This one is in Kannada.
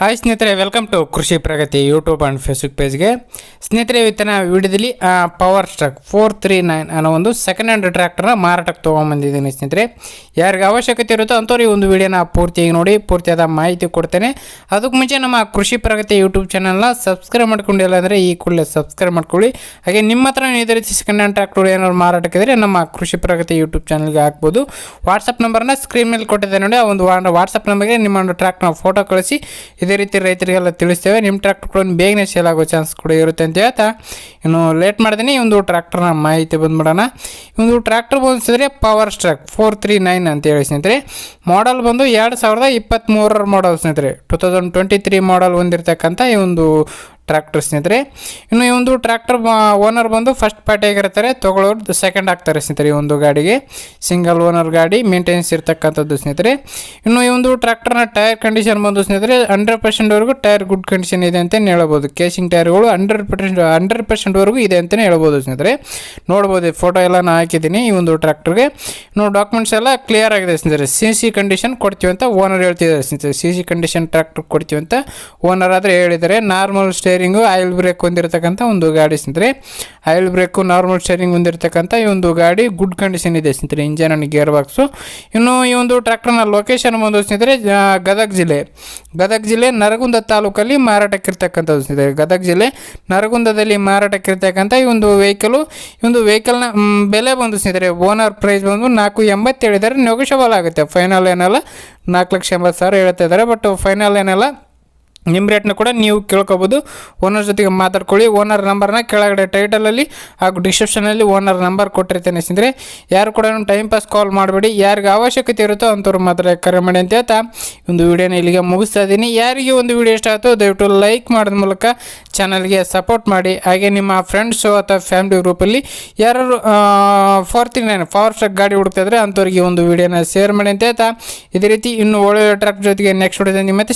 ಹಾಯ್ ಸ್ನೇಹಿತರೆ welcome to Krishi Pragati YouTube and Facebook ಪೇಜ್ಗೆ ಸ್ನೇಹಿತರೆ ಇವತ್ತಿನ ವಿಡಿಯೋದಲ್ಲಿ Powertrac four three nine ಅನ್ನೋ ಒಂದು ಸೆಕೆಂಡ್ ಹ್ಯಾಂಡ್ ಟ್ರ್ಯಾಕ್ಟರ್ನ ಮಾರಾಟಕ್ಕೆ ತೊಗೊಂಬಂದಿದ್ದೀನಿ ಸ್ನೇಹಿತರೆ. ಯಾರಿಗೆ ಅವಶ್ಯಕತೆ ಇರುತ್ತೋ ಅಂಥವ್ರಿಗೆ ಒಂದು ವಿಡಿಯೋನ ಪೂರ್ತಿಯಾಗಿ ನೋಡಿ, ಪೂರ್ತಿಯಾದ ಮಾಹಿತಿ ಕೊಡ್ತೇನೆ. ಅದಕ್ಕೆ ಮುಂಚೆ ನಮ್ಮ ಕೃಷಿ ಪ್ರಗತಿ ಯೂಟ್ಯೂಬ್ ಚಾನಲ್ನ ಸಬ್ಸ್ಕ್ರೈಬ್ ಮಾಡ್ಕೊಂಡಿಲ್ಲ ಅಂದರೆ ಈ ಕೂಡಲೇ ಸಬ್ಸ್ಕ್ರೈಬ್ ಮಾಡ್ಕೊಳ್ಳಿ. ಹಾಗೆ ನಿಮ್ಮ ಹತ್ರ ಇದೇ ರೀತಿ ಸೆಕೆಂಡ್ ಹ್ಯಾಂಡ್ ಟ್ರ್ಯಾಕ್ಟರ್ ಏನಾದ್ರು ಮಾರಾಟಕ್ಕಿದ್ರೆ ನಮ್ಮ ಕೃಷಿ ಪ್ರಗತಿ ಯೂಟ್ಯೂಬ್ ಚಾನಲ್ಗೆ ಹಾಕ್ಬೋದು. ವಾಟ್ಸಪ್ ನಂಬರ್ನ ಸ್ಕ್ರೀನ್ ಮೇಲೆ ಕೊಟ್ಟಿದ್ದೆ ನೋಡಿ, ಆ ಒಂದು ವಾಟ್ಸಪ್ ನಂಬರ್ಗೆ ನಿಮ್ಮ ಒಂದು ಟ್ರ್ಯಾಕ್ಟರ್ನ ಫೋಟೋ ಕಳಿಸಿ. ಇದೇ ರೀತಿ ರೈತರಿಗೆಲ್ಲ ತಿಳಿಸ್ತೇವೆ. ನಿಮ್ಮ ಟ್ರ್ಯಾಕ್ಟರ್ ಕೂಡ ಬೇಗನೆ ಸೇಲ್ ಆಗೋ ಚಾನ್ಸ್ ಕೂಡ ಇರುತ್ತೆ ಅಂತ ಹೇಳ್ತಾ ಇನ್ನು ಲೇಟ್ ಮಾಡ್ತೀನಿ ಈ ಒಂದು ಟ್ರ್ಯಾಕ್ಟರ್ನ ಮಾಹಿತಿ ಬಂದ್ಬಿಡೋಣ. ಒಂದು ಟ್ರ್ಯಾಕ್ಟರ್ ಬಂದಿಸಿದ್ರೆ Powertrac four three nine ಅಂತ ಹೇಳಿ ಸ್ನೇಹಿತರೆ. ಮಾಡಲ್ ಬಂದು ಎರಡು ಸಾವಿರದ ಇಪ್ಪತ್ತ್ಮೂರರ ಮಾಡಲ್ ಸ್ನೇಹಿತರೆ. Two thousand twenty three model ಹೊಂದಿರತಕ್ಕಂಥ ಈ ಒಂದು ಟ್ರ್ಯಾಕ್ಟರ್ ಸ್ನೇಹಿತರೆ. ಇನ್ನು ಈ ಒಂದು ಟ್ರ್ಯಾಕ್ಟರ್ ಓನರ್ ಬಂದು ಫಸ್ಟ್ ಪಾರ್ಟಿಯಾಗಿರ್ತಾರೆ ತೊಗೊಳೋರು ಸೆಕೆಂಡ್ ಆಗ್ತಾರೆ ಸ್ನೇಹಿತರೆ ಈ ಒಂದು ಗಾಡಿಗೆ. ಸಿಂಗಲ್ ಓನರ್ ಗಾಡಿ ಮೇಂಟೆನೆನ್ಸ್ ಇರ್ತಕ್ಕಂಥದ್ದು ಸ್ನೇಹಿತರೆ. ಇನ್ನು ಈ ಒಂದು ಟ್ರ್ಯಾಕ್ಟರ್ನ ಟೈರ್ ಕಂಡೀಷನ್ ಬಂದು ಸ್ನೇಹಿತರೆ ಹಂಡ್ರೆಡ್ ಪರ್ಸೆಂಟ್ವರೆಗೂ ಟೈರ್ ಗುಡ್ ಕಂಡೀಷನ್ ಇದೆ ಅಂತಲೇ ಹೇಳ್ಬೋದು. ಕೇಸಿಂಗ್ ಟೈರ್ಗಳು ಹಂಡ್ರೆಡ್ ಪರ್ಸೆಂಟ್ ಹಂಡ್ರೆಡ್ ಪರ್ಸೆಂಟ್ವರೆಗೂ ಇದೆ ಅಂತಲೇ ಹೇಳ್ಬೋದು ಸ್ನೇಹಿತರೆ. ನೋಡ್ಬೋದು ಫೋಟೋ ಎಲ್ಲ ನಾನು ಹಾಕಿದ್ದೀನಿ ಈ ಒಂದು ಟ್ರ್ಯಾಕ್ಟರ್ಗೆ ಇನ್ನು ಡಾಕ್ಯುಮೆಂಟ್ಸ್ ಎಲ್ಲ ಕ್ಲಿಯರ್ ಆಗಿದೆ ಸ್ನೇಹಿತರೆ. ಸಿ ಸಿ ಕಂಡೀಷನ್ ಕೊಡ್ತೀವಿ ಅಂತ ಓನರ್ ಹೇಳ್ತಿದ್ದಾರೆ ಸ್ನೇಹಿತರೆ. ಸಿ ಸಿ ಕಂಡೀಷನ್ ಟ್ರ್ಯಾಕ್ಟರ್ ಕೊಡ್ತೀವಿ ಅಂತ ಓನರ್ ಆದರೆ ಹೇಳಿದ್ದಾರೆ. ನಾರ್ಮಲ್ ಸ್ಟೇರಿಂಗು ಆಯಿಲ್ ಬ್ರೇಕ್ ಹೊಂದಿರತಕ್ಕಂಥ ಒಂದು ಗಾಡಿ ಸ್ನೇಹಿತರೆ. ಆಯಿಲ್ ಬ್ರೇಕು ನಾರ್ಮಲ್ ಸ್ಟೇರಿಂಗ್ ಹೊಂದಿರತಕ್ಕಂಥ ಈ ಒಂದು ಗಾಡಿ ಗುಡ್ ಕಂಡೀಷನ್ ಇದೆ ಸ್ನೇಹಿತರೆ ಇಂಜನ್ ಆ್ಯಂಡ್ ಗೇರ್ ಬಾಕ್ಸು ಇನ್ನು ಈ ಒಂದು ಟ್ರ್ಯಾಕ್ಟರ್ನ ಲೊಕೇಶನ್ ಬಂದು ಸ್ನೇಹಿತರೆ ಗದಗ ಜಿಲ್ಲೆ. ಗದಗ ಜಿಲ್ಲೆ ನರಗುಂದ ತಾಲೂಕಲ್ಲಿ ಮಾರಾಟಕ್ಕಿರ್ತಕ್ಕಂಥದ್ದು ಸ್ನೇಹಿತರೆ. ಗದಗ ಜಿಲ್ಲೆ ನರಗುಂದದಲ್ಲಿ ಮಾರಾಟಕ್ಕಿರ್ತಕ್ಕಂಥ ಈ ಒಂದು ವೆಹಿಕಲು ಈ ಒಂದು ವೆಹಿಕಲ್ನ ಬೆಲೆ ಬಂದು ಸ್ನೇಹಿತರೆ ಓನರ್ ಪ್ರೈಸ್ ಬಂದು ನಾಲ್ಕು ಎಂಬತ್ತು ಹೇಳಿದ್ದಾರೆ ನೆಗೋಷಿಯಬಲ್ ಆಗುತ್ತೆ. ಫೈನಲ್ ಏನಲ್ಲ ನಾಲ್ಕು ಲಕ್ಷ ಎಂಬತ್ತು ಸಾವಿರ ಹೇಳ್ತಾ ಇದ್ದಾರೆ ಬಟ್ ಫೈನಲ್ ಏನಲ್ಲ ನಿಮ್ಮ ರೇಟ್ನ ಕೂಡ ನೀವು ಕೇಳ್ಕೊಬೋದು. ಓನರ್ ಜೊತೆಗೆ ಮಾತಾಡ್ಕೊಳ್ಳಿ. ಓನರ್ ನಂಬರ್ನ ಕೆಳಗಡೆ ಟೈಟಲಲ್ಲಿ ಹಾಗೂ ಡಿಸ್ಕ್ರಿಪ್ಷನಲ್ಲಿ ಓನರ್ ನಂಬರ್ ಕೊಟ್ಟಿರ್ತೇನೆ ಸ್ನೇಹಿತರೆ. ಯಾರು ಕೂಡ ಟೈಮ್ ಪಾಸ್ ಕಾಲ್ ಮಾಡಬೇಡಿ. ಯಾರಿಗೆ ಅವಶ್ಯಕತೆ ಇರುತ್ತೋ ಅಂಥವ್ರು ಮಾತ್ರ ಕರೆ ಮಾಡಿ ಅಂತ ಹೇಳ್ತಾ ಒಂದು ವಿಡಿಯೋನ ಇಲ್ಲಿಗೆ ಮುಗಿಸ್ತಾ ಇದ್ದೀನಿ. ಯಾರಿಗೆ ಒಂದು ವಿಡಿಯೋ ಇಷ್ಟ ಆಯಿತು ದಯವಿಟ್ಟು ಲೈಕ್ ಮಾಡೋದ್ರ ಮೂಲಕ ಚಾನಲ್ಗೆ ಸಪೋರ್ಟ್ ಮಾಡಿ. ಹಾಗೆ ನಿಮ್ಮ ಫ್ರೆಂಡ್ಸು ಅಥವಾ ಫ್ಯಾಮಿಲಿ ಗ್ರೂಪಲ್ಲಿ ಯಾರು ಫೋರ್ಟಿ ನೈನ್ ಪವರ್ ಸ್ಟ್ರಕ್ ಗಾಡಿ ಹುಡುಕ್ತಾ ಇದ್ರೆ ಅಂಥವ್ರಿಗೆ ಒಂದು ವಿಡಿಯೋನ ಶೇರ್ ಮಾಡಿ ಅಂತ ಹೇಳ್ತಾ. ಇದೇ ರೀತಿ ಇನ್ನು ಒಳ್ಳೆಯ ಟ್ರಕ್ ಜೊತೆಗೆ ನೆಕ್ಸ್ಟ್ ವಿಡಿಯೋದಲ್ಲಿ ಮತ್ತೆ